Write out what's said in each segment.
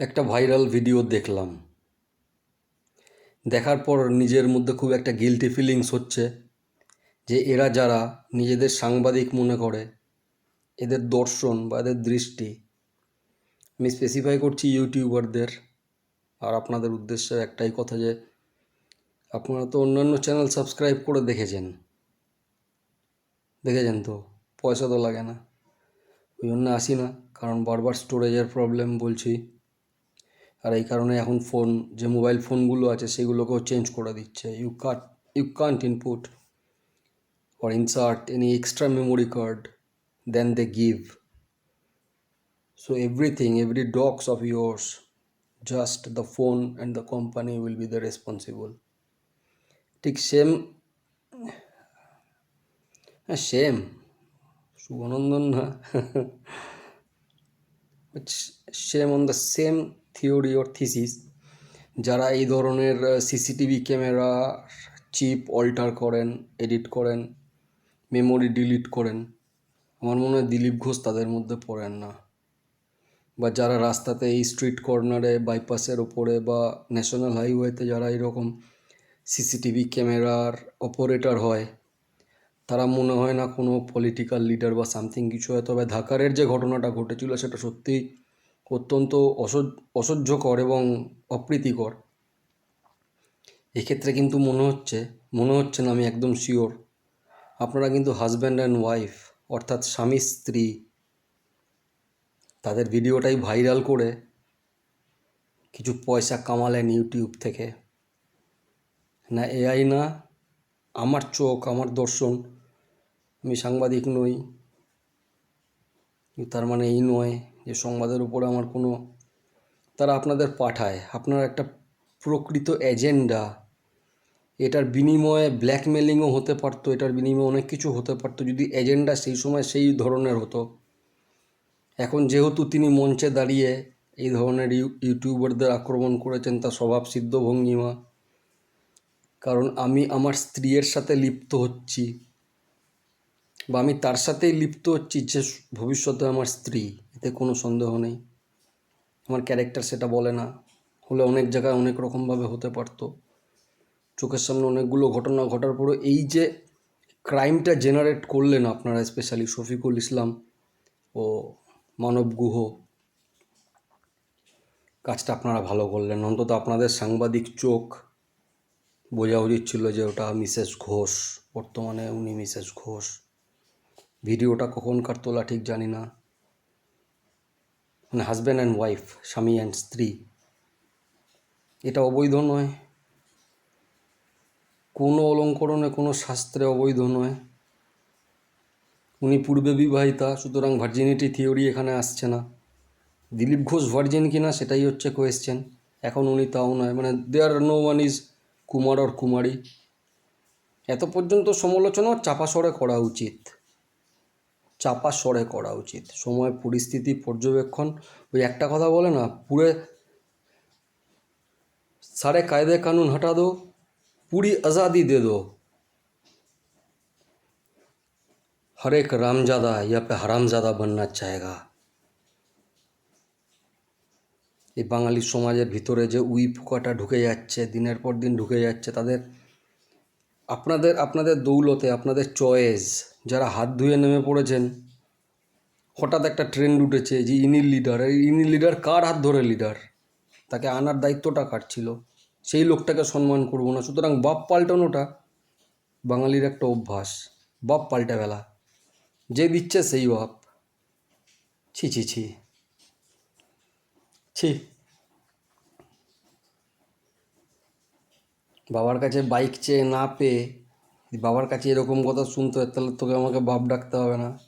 একটা viral video দেখলাম। দেখার পর নিজের মধ্যে খুব একটা গিলটি ফিলিংস হচ্ছে যে এরা যারা নিজেদের সাংবাদিক মনে করে, এদের দর্শন বা এদের দৃষ্টি। আমি স্পেসিফাই করছি ইউটিউবারদের আর আপনাদের উদ্দেশ্যে একটাই কথা যে আপনারা তো অন্যান্য চ্যানেল সাবস্ক্রাইব করে দেখেছেন। দেখেছেন তো? পয়সা তো লাগে না। ওই জন্য আসি না, কারণ বারবার স্টোরেজের প্রবলেম বলছি। আর এই কারণে এখন ফোন যে মোবাইল ফোনগুলো আছে সেগুলোকেও চেঞ্জ করে দিচ্ছে। You cut you can't input for insert any extra memory card then they give so everything every docs of years just the phone and the company will be the responsible ঠিক same হ্যাঁ same শুভনন্দন না। Same on the same theory or thesis, যারা এই ধরনের CCTV camera chip alter করেন, edit করেন, memory delete করেন, আমার মনে হয় দিলীপ ঘোষ তাদের মধ্যে পড়েন না। বা যারা রাস্তাতে এই স্ট্রিট কর্নারে, বাইপাসের ওপরে বা ন্যাশনাল হাইওয়েতে যারা এরকম সিসিটিভি ক্যামেরার অপারেটর হয়, তারা মনে হয় না কোনো পলিটিক্যাল লিডার বা সামথিং কিছু হয়। তবে ধাকারের যে ঘটনাটা ঘটেছিল, সেটা সত্যি অত্যন্ত অসহ্য অসহ্যকর এবং অপ্রীতিকর। এক্ষেত্রে কিন্তু মনে হচ্ছে মনে হচ্ছে না আমি একদম শিওর আপনারা কিন্তু হাজব্যান্ড অ্যান্ড ওয়াইফ অর্থাৎ স্বামী, স্ত্রী, তাদের ভিডিওটাই ভাইরাল করে কিছু পয়সা কামালেন ইউটিউব থেকে। না এআই না, আমার চোখ, আমার দর্শন, আমি সাংবাদিক নই। তার মানে এই নয়। যে সংবাদের উপরে আমার কোনো, তারা আপনাদের পাঠায়। আপনার একটা প্রকৃত এজেন্ডা। এটার বিনিময়ে ব্ল্যাকমেলিংও হতে পারতো, এটার বিনিময়ে অনেক কিছু হতে পারতো। যদি এজেন্ডা সেই সময় সেই ধরনের হতো। এখন যেহেতু তিনি মঞ্চে দাঁড়িয়ে এই ধরনের ইউ, ইউটিউবারদের আক্রমণ করেছেন, তা স্বভাব সিদ্ধ ভঙ্গিমা। কারণ আমি আমার স্ত্রীর সাথে লিপ্ত হচ্ছি। বা আমি তার সাথেই লিপ্ত হচ্ছি যে ভবিষ্যতে আমার স্ত্রী। এতে কোনো সন্দেহ নেই। আমার ক্যারেক্টার সেটা বলে না। হলে অনেক জায়গায় অনেক রকমভাবে হতে পারতো। চোখের সামনে অনেকগুলো ঘটনা ঘটার পরও এই যে ক্রাইমটা জেনারেট করলেন আপনারা স্পেশালি শফিকুল ইসলাম ও মানব গুহ, কাজটা আপনারা ভালো করলেন। অন্তত আপনাদের সাংবাদিক চোখ বোঝা উচিত ছিল যে ওটা মিসেস ঘোষ, বর্তমানে উনি মিসেস ঘোষ। ভিডিওটা কখনকার তোলা ঠিক জানি না। মানে হাজব্যান্ড অ্যান্ড ওয়াইফ স্বামী অ্যান্ড স্ত্রী। এটা অবৈধ নয়। কোনো অলঙ্করণে, কোনো শাস্ত্রে অবৈধ নয়। উনি পূর্বে বিবাহিতা, সুতরাং ভার্জিনিটি থিওরি এখানে আসছে না। দিলীপ ঘোষ ভার্জিন কিনা সেটাই হচ্ছে কোয়েশ্চেন এখন উনি তাও নয়। মানে there no one is Kumar or কুমারী। এত পর্যন্ত সমালোচনাও চাপা স্বরে করা উচিত। চাপা স্বরে করা উচিত সময় পরিস্থিতি পর্যবেক্ষণ ওই একটা কথা বলে না পুরে সারে কায়দে কানুন হটা দো पूरी आज़ादी दे दो हर एक रामजादा या पे हरामजादा बनना चाहेगा এই বাঙালি সমাজের ভিতরে যে উই পোকাটা ঢুকে যাচ্ছে দিনের পর দিন ঢুকে যাচ্ছে তাদের আপনাদের আপনাদের দৌলতে আপনাদের চয়েস যারা হাত ধুয়ে নেমে পড়েছেন, হঠাৎ একটা ট্রেন্ড উঠেছে যে ইনি লিডার এই ইনি লিডার কার হাত ধরে লিডার তাকে আনার দায়িত্বটা কার ছিল? সেই লোকটাকে সম্মান করব না। সুতরাং বাপ পাল্টানোটা বাঙালির একটা অভ্যাস। বাপ পাল্টা বেলা যে দিচ্ছে সেই বাপ। ছি ছি ছি। ছি। বাবার কাছে বাইক চেয়ে না পেয়ে বাবার কাছে এরকম কথা শুনতে হয়, তাহলে তোকে আমাকে বাপ ডাকতে হবে না।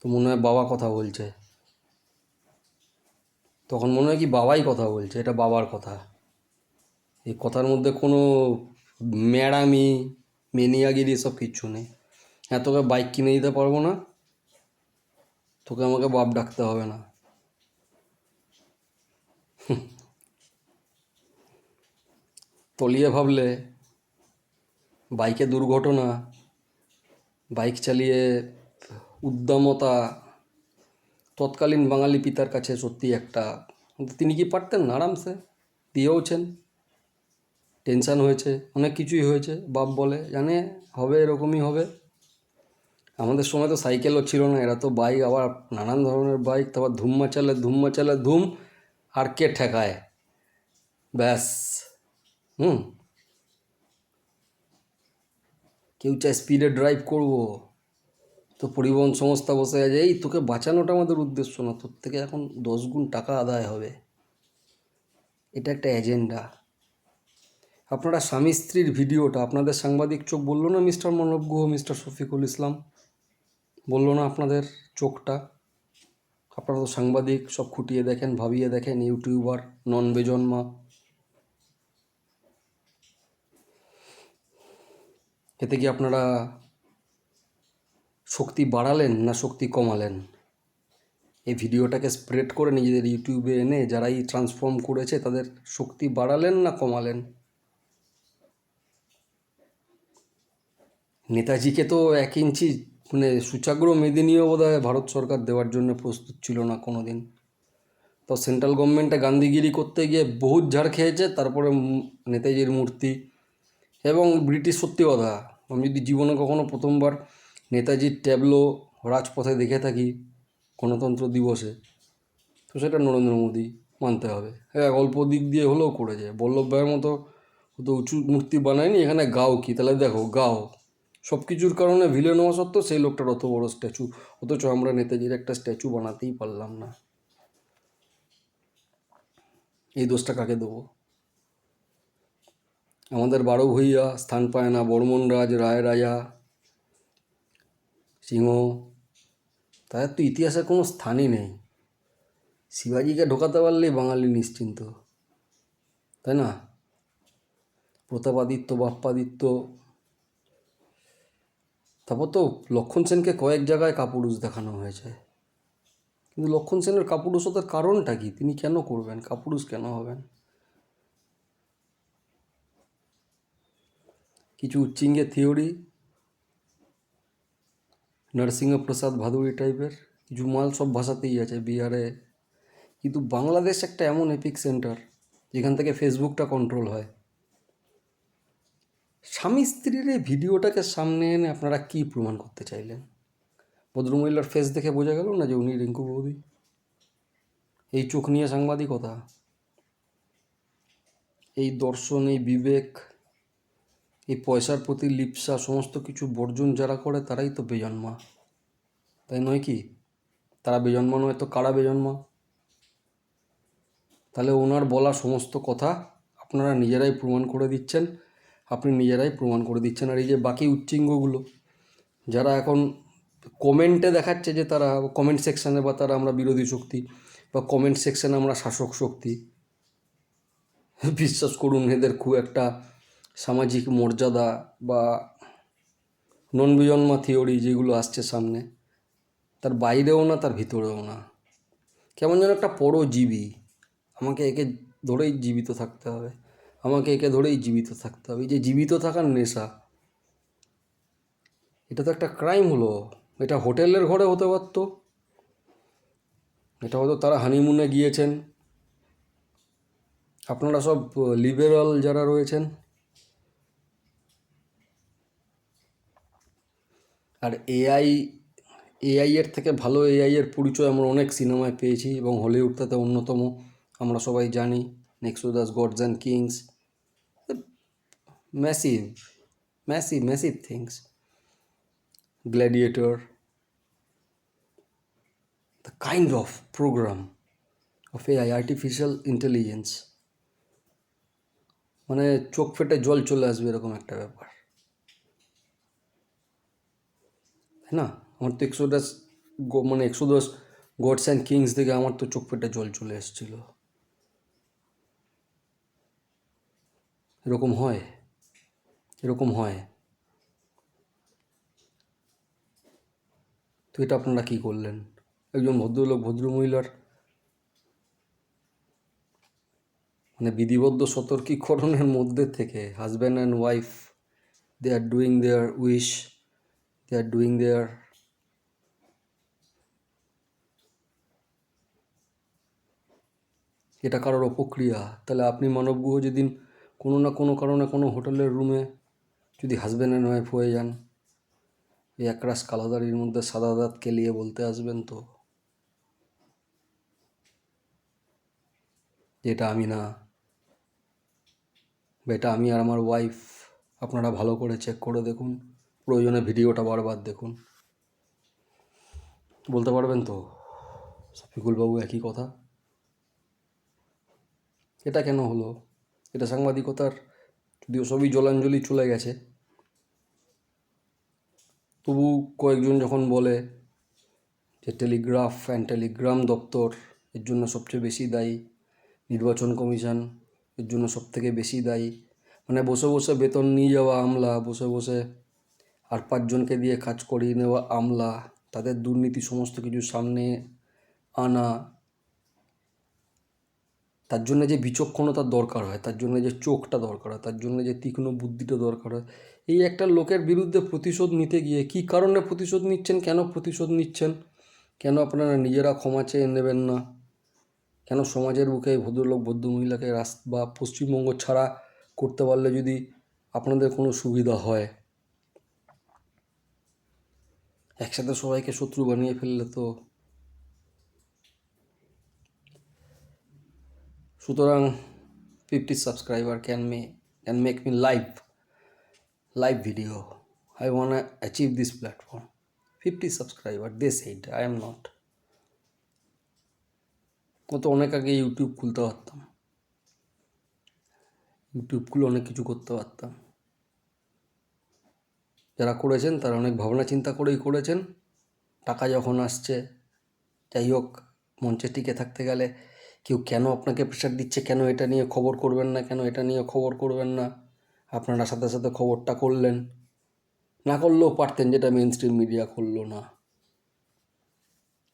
তো মনে হয় বাবা কথা বলছে। তখন মনে হয় কি বাবাই কথা বলছে, এটা বাবার কথা। এই কথার মধ্যে কোনো ম্যাডামি, মেনিয়াগিরি এসব কিচ্ছু নেই। হ্যাঁ তোকে বাইক কিনে দিতে পারব না। তোকে আমাকে বাপ ডাকতে হবে না। তলিয়ে ভাবলে বাইকে দুর্ঘটনা, বাইক চালিয়ে উদ্দামতা তৎকালীন বাঙালি পিতার কাছে সত্যি একটা, তিনি কি পারতেন? না আরামসে দিয়েওছেন। টেনশান হয়েছে, অনেক কিছুই হয়েছে, বাপ বলে, জানে, হবে এরকমই হবে। আমাদের সময় তো সাইকেলও ছিল না, এরা তো বাইক, আবার নানান ধরনের বাইক, তারপর ধুম মাচালে ধুম মাচালে, ধুম, আর কে ঠেকায়? ব্যাস। হুম? কেউ চায় স্পিডে ড্রাইভ করব। তো পরিবহন সংস্থা বসে আছে, এই তোকে বাঁচানোটা আমাদের উদ্দেশ্য না, তোর থেকে এখন দশ গুণ টাকা আদায় হবে। এটা একটা এজেন্ডা আপনারা স্বামী স্ত্রীর ভিডিওটা, আপনাদের সাংবাদিক চোখ, বলল না মিস্টার মানব গুহ, মিস্টার শফিকুল ইসলাম? বলল না আপনাদের চোখটা? আপনারা তো সাংবাদিক, সব খুঁটিয়ে দেখেন, ভাবিয়ে দেখেন, ইউটিউবার নন বেজন্মা এতে কি আপনারা শক্তি বাড়ালেন না শক্তি কমালেন? এই ভিডিওটাকে স্প্রেড করে নিজেদের ইউটিউবে এনে যারাই ট্রান্সফর্ম করেছে, তাদের শক্তি বাড়ালেন না কমালেন? নেতাজিকে তো এক ইঞ্চি মানে সুচাগ্র মেদিনীয় বোধ হয় ভারত সরকার দেওয়ার জন্য প্রস্তুত ছিল না কোনো দিন তো সেন্ট্রাল গভর্নমেন্টে গান্ধীগিরি করতে গিয়ে বহুত ঝাড় খেয়েছে, তারপরে নেতাজির মূর্তি এবং ব্রিটিশ সত্যি কথা, আমি যদি জীবনে কখনো প্রথমবার নেতাজির ট্যাবলো রাজপথে দেখে থাকি গণতন্ত্র দিবসে, তো সেটা নরেন্দ্র মোদী মানতে হবে। হ্যাঁ অল্প দিক দিয়ে হলেও করেছে বল্লভ ভাইয়ের মতো তো উঁচু মূর্তি বানায়নি, এখানে গাও কি? তাহলে দেখো, গাও। সব কিছুর কারণে ভিলেন হওয়া সত্ত্বেও সেই লোকটার অত বড় স্ট্যাচু, অথচ আমরা নেতাজির একটা স্ট্যাচু বানাতেই পারলাম না। এই দোষটা কাকে দেবো? আমাদের বারো ভূঁইয়া, স্থান পায় না বর্মন রাজ রায়, রাজা, সিংহ। তাদের তো ইতিহাসের কোনো স্থানই নেই। শিবাজিকে ঢোকাতে পারলেই বাঙালি নিশ্চিন্ত, তাই না? প্রতাপাদিত্য, বাপ্পাদিত্য। তারপর তো লক্ষণ সেনকে কয়েক জায়গায় কাপুরুষ দেখানো হয়েছে। কিন্তু লক্ষণ সেনের কাপুরুষতার কারণটা কি? তিনি কেন করবেন? কাপুরুষ কেন হবেন? কিছু উচ্চিঙ্গে থিওরি নরসিংহ প্রসাদ ভাদুড়ি টাইপের কিছু মাল সব ভাষাতেই আছে বিহারে। কিন্তু বাংলাদেশ একটা এমন এপিক সেন্টার যেখান থেকে ফেসবুকটা কন্ট্রোল হয়। স্বামী স্ত্রীর এই ভিডিওটাকে সামনে এনে আপনারা কি প্রমাণ করতে চাইলেন? ভদ্রমহিলার ফেস দেখে বোঝা গেল না যে উনি রিঙ্কু বৌদি। এই চোখ নিয়ে সাংবাদিকতা। এই দর্শন, এই বিবেক এই পয়সার প্রতি লিপসা, সমস্ত কিছু বর্জন যারা করে তারাই তো বেজন্মা। তাই নয় কি? তারা বেজন্মা নয় তো কারা বেজন্মা? তাহলে ওনার বলা সমস্ত কথা আপনারা নিজেরাই প্রমাণ করে দিচ্ছেন। আপনি নিজেরাই প্রমাণ করে দিচ্ছেন। আর এই যে বাকি উচ্চিঙ্গগুলো, যারা এখন কমেন্টে দেখাচ্ছে যে তারা, কমেন্ট সেকশানে বা তারা আমরা বিরোধী শক্তি বা কমেন্ট সেকশানে আমরা শাসক শক্তি। বিশ্বাস করুন, এদের খুব একটা সামাজিক মর্যাদা বা নন বিজন্মা থিওরি যেগুলো আসছে সামনে, তার বাইরেও না, তার ভিতরেও না। কেমন যেন একটা পরজীবী। আমাকে একে ধরেই জীবিত থাকতে হবে। আমাকে একে ধরেই জীবিত থাকতে হবে। যে জীবিত থাকার নেশা, এটা তো একটা ক্রাইম হলো। এটা হোটেলের ঘরে হতে পারতো। এটা হয়তো তারা হানিমুনে গিয়েছেন। আপনারা সব লিবারাল যারা রয়েছেন আর এআই এআই এর থেকে ভালো এআই এর পরিচয় আমরা অনেক সিনেমায় পেয়েছি এবং হলিউড তাতে অন্যতম আমরা সবাই জানি। Exodus gods and kings massive massive massive things Gladiator the kind of program of AI, artificial intelligence মানে চোখ ফেটে জল চলে আসবে এরকম একটা ব্যাপার। তাই না আমার তো একশো দশ মানে একশো দশ গডস অ্যান্ড কিংস দেখে আমার তো চোখ পেটে জল চলে এসেছিল এরকম হয়? এরকম হয়? তো এটা আপনারা কী করলেন? একজন ভদ্রলোক, ভদ্রমহিলার মানে বিধিবদ্ধ সতর্কীকরণের মধ্যে থেকে husband and wife they are doing their wish they are doing their এটা কারোর অপক্রিয়া। তাহলে আপনি মানবগ্রহ যেদিন কোনো না কোনো কারণে কোনো হোটেলের রুমে যদি হাজব্যান্ড অ্যান্ড ওয়াইফ হয়ে যান, এই একরাশ কালাদারির মধ্যে সাদা দাঁত কেলিয়ে বলতে আসবেন তো? এটা আমি না। বা এটা আমি আর আমার ওয়াইফ আপনারা ভালো করে চেক করে দেখুন। প্রয়োজনে ভিডিওটা বারবার দেখুন। বলতে পারবেন তো? শফিকুলবাবু একই কথা। এটা কেন হলো? এটা সাংবাদিকতার, যদিও সবই জলাঞ্জলি চলে গেছে। তবু কয়েকজন যখন বলে যে টেলিগ্রাফ অ্যান্ড টেলিগ্রাম দপ্তর এর জন্য সবচেয়ে বেশি দায়ী, নির্বাচন কমিশন এর জন্য সবথেকে বেশি দায়ী মানে বসে বসে বেতন নিয়ে যাওয়া আমলা, বসে বসে আর পাঁচজনকে দিয়ে কাজ করিয়ে নেওয়া, আমলা, তাদের দুর্নীতি সমস্ত কিছু সামনে আনা, তার জন্য যে বিচক্ষণতার দরকার হয়, তার জন্য যে চোখটা দরকার হয়, তার জন্য যে তীক্ষ্ণ বুদ্ধিটা দরকার হয়, এই একটা লোকের বিরুদ্ধে প্রতিশোধ নিতে গিয়ে কী কারণে প্রতিশোধ নিচ্ছেন, কেন প্রতিশোধ নিচ্ছেন? কেন আপনারা নিজেরা ক্ষমা চেয়ে নেবেন না? কেন সমাজের বুকে এই ভদ্রলোক, ভদ্র মহিলাকে রাস, বা পশ্চিমবঙ্গ ছাড়া করতে পারলে যদি আপনাদের কোনো সুবিধা হয়? একসাথে সবাইকে শত্রু বানিয়ে ফেললে তো সুতরাং fifty subscriber can may can make me live live video I one achieve this platform fifty subscriber they said I am not কত অনেক আগে ইউটিউব খুলতে পারতাম। ইউটিউব খুলে অনেক কিছু করতে পারতাম। যারা করেছেন তারা অনেক ভাবনা চিন্তা করেই করেছেন। টাকা যখন আসছে, যাই হোক, মঞ্চে টিকে থাকতে গেলে কেউ কেন আপনাকে প্রেশার দিচ্ছে? কেন এটা নিয়ে খবর করবেন না? কেন এটা নিয়ে খবর করবেন না? আপনারা সাথে সাথে খবরটা করলেন। না করলেও পারতেন যেটা মেন স্ট্রিম মিডিয়া করল না।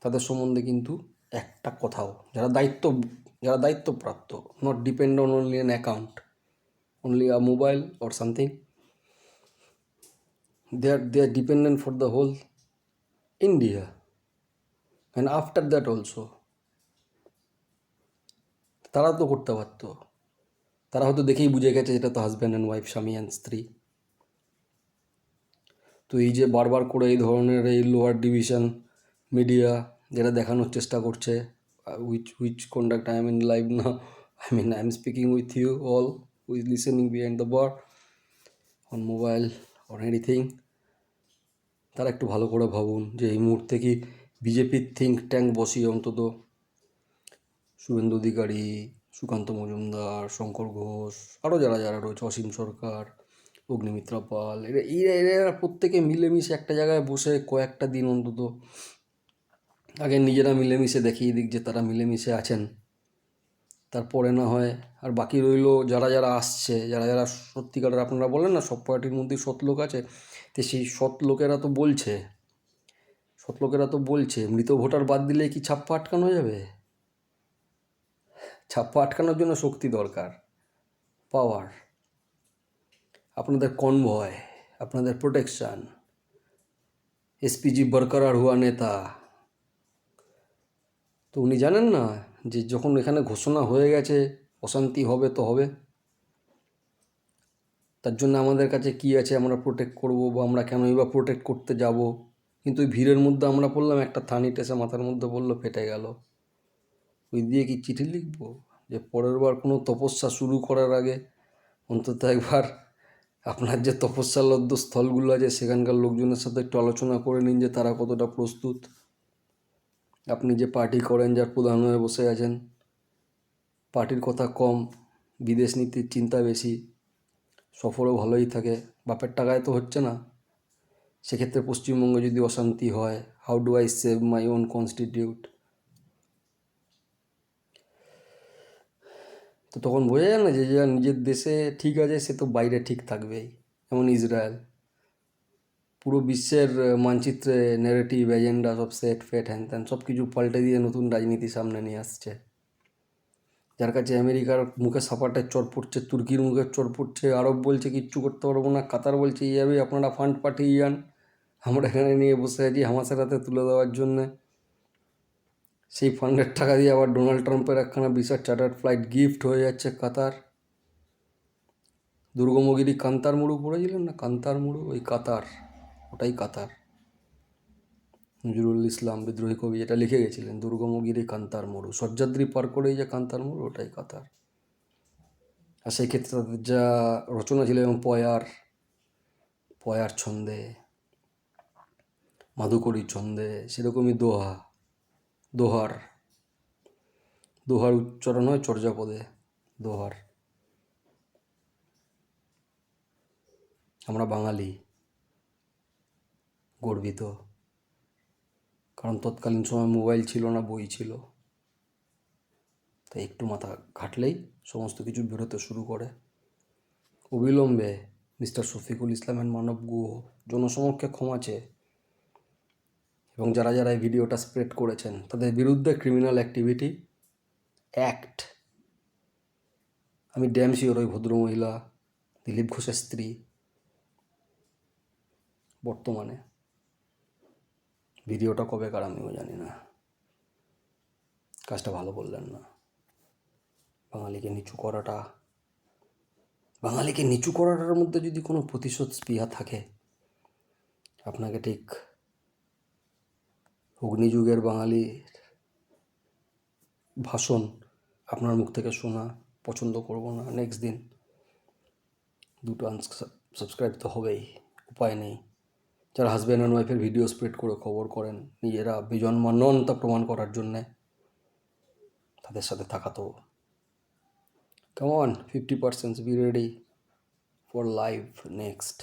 তাদের সম্বন্ধে কিন্তু একটা কথাও, যারা দায়িত্ব, যারা দায়িত্বপ্রাপ্ত not depend on only an account only a mobile or something they are they are dependent for the whole India. And after that also, তারা তো করতে পারতো। তারা হয়তো দেখেই বুঝে গেছে এটা তো হাজব্যান্ড অ্যান্ড ওয়াইফ স্বামী অ্যান্ড স্ত্রী। তো এই যে বারবার করে এই ধরনের এই লোয়ার ডিভিশন মিডিয়া যেটা দেখানোর চেষ্টা করছে which which conduct I am in live না I mean I am speaking with you all with listening behind the bar on mobile or anything তারা একটু ভালো করে ভাবুন যে এই মুহূর্তে কি বিজেপির থিঙ্ক ট্যাঙ্ক বসিয়ে অন্তত শুভেন্দু অধিকারী, সুকান্ত মজুমদার, শঙ্কর ঘোষ আরও যারা যারা রয়েছে, অসীম সরকার, অগ্নিমিত্রা পাল এরা এরা এরা প্রত্যেকে মিলেমিশে একটা জায়গায় বসে কয়েকটা দিন অন্তত আগে নিজেরা মিলেমিশে দেখিয়ে দিক যে তারা মিলেমিশে আছেন। তারপরে না হয় আর বাকি রইল যারা যারা আসছে, যারা যারা সত্যিকারের আপনারা বলেন না, সব পার্টির মধ্যেই সৎ লোক আছে। তো সেই সৎ লোকেরা তো বলছে, সৎ লোকেরা তো বলছে, মৃত ভোটার বাদ দিলে কি ছাপ্পা আটকানো যাবে? ছাপ্পা আটকানোর জন্য শক্তি দরকার পাওয়ার আপনাদের কনভয় আপনাদের প্রোটেকশান এসপিজি বরকরার হুয়া নেতা। তো উনি জানেন না যে যখন এখানে ঘোষণা হয়ে গেছে, অশান্তি হবে তো হবে। তার জন্য আমাদের কাছে কি আছে আমরা প্রোটেক্ট করব বা আমরা কেনই বা প্রোটেক্ট করতে যাব? কিন্তু ওই ভিড়ের মধ্যে আমরা পড়লাম, একটা থানি টেসে মাথার মধ্যে পড়ল, ফেটে গেল। ওই দিয়ে কি চিঠি লিখব? যে পরের বার কোনো তপস্যা শুরু করার আগে অন্তত একবার আপনার যে তপস্যালব্ধ স্থলগুলো আছে, সেখানকার লোকজনের সাথে একটু আলোচনা করে নিন যে তারা কতটা প্রস্তুত। আপনি যে পার্টি করেন যার প্রধান হয়ে বসে আছেন, পার্টির কথা কম, বিদেশ নীতির চিন্তা বেশি, সফরও ভালোই থাকে, বাপের টাকায় তো হচ্ছে না। সেক্ষেত্রে পশ্চিমবঙ্গে যদি অশান্তি হয় how do I save my own constitute তো তখন বোঝা যায় না যে, যা নিজের দেশে ঠিক আছে, সে তো বাইরে ঠিক থাকবেই, যেমন ইসরায়েল। পুরো বিশ্বের মানচিত্রে নেগেটিভ এজেন্ডা সব সেট ফেট হ্যান ত্যান সব কিছু পাল্টে দিয়ে নতুন রাজনীতি সামনে নিয়ে আসছে। যার কাছে আমেরিকার মুখে সাপাটের চর পড়ছে, তুর্কির মুখে চর পড়ছে, আরব বলছে কিচ্ছু করতে পারব না, কাতার বলছে এইভাবে আপনারা ফান্ড পাঠিয়ে যান। আমরা এখানে নিয়ে বসে আছি হামাসের হাতে তুলে দেওয়ার জন্যে। সেই ফান্ডের টাকা দিয়ে আবার ডোনাল্ড ট্রাম্পের একখানা বিশাল চার্টার ফ্লাইট গিফট হয়ে যাচ্ছে কাতার। দুর্গমগিরি কান্তার মুড়ু পড়েছিলেন না? কান্তার মুড়ু, ওই কাতার। ওটাই কাতার। নজরুল ইসলাম বিদ্রোহী কবি যেটা লিখে গেছিলেন, দুর্গমগিরি কান্তার মুড়ু। সজ্জাদ্রি পার করেই যে কান্তার মুড়ু, ওটাই কাতার। আর সেই ক্ষেত্রে তাদের যা রচনা ছিল এবং পয়ার পয়ার ছন্দে মাধুকরী ছন্দে, সেরকমই দোহা, দোহার। দোহার উচ্চারণ হয় চর্যাপদে, দোহার। আমরা বাঙালি। গর্বিত। কারণ তৎকালীন সময় মোবাইল ছিল না, বই ছিল। তাই একটু মাথা ঘাটলেই সমস্ত কিছু বেরোতে শুরু করে। অবিলম্বে মিস্টার শফিকুল ইসলামের মানব গুহ জনসমক্ষে ক্ষমা চেয়ে এবং যারা যারা এই ভিডিওটা স্প্রেড করেছেন, তাদের বিরুদ্ধে ক্রিমিনাল অ্যাক্টিভিটি অ্যাক্ট আমি ড্যাম শিওর ওই ভদ্রমহিলা দিলীপ ঘোষের স্ত্রী, বর্তমানে। ভিডিওটা কবে কার আমিও জানি না। কাজটা ভালো বললেন না। বাঙালিকে নিচু করাটা, বাঙালিকে নিচু করাটার মধ্যে যদি কোনো প্রতিশোধ স্পৃহা থাকে, আপনাকে ঠিক অগ্নিযুগের বাঙালি ভাষণ আপনার মুখ থেকে শোনা পছন্দ করব না। নেক্সট দিন দুটো সাবস্ক্রাইব তো হবেই, উপায় নেই। যারা হাজব্যান্ড অ্যান্ড ওয়াইফের ভিডিও স্প্রেড করে খবর করেন, নিজেরা বিজন্মা নন তা প্রমাণ করার জন্যে তাদের সাথে থাকা তো কেমন fifty percent be ready for live next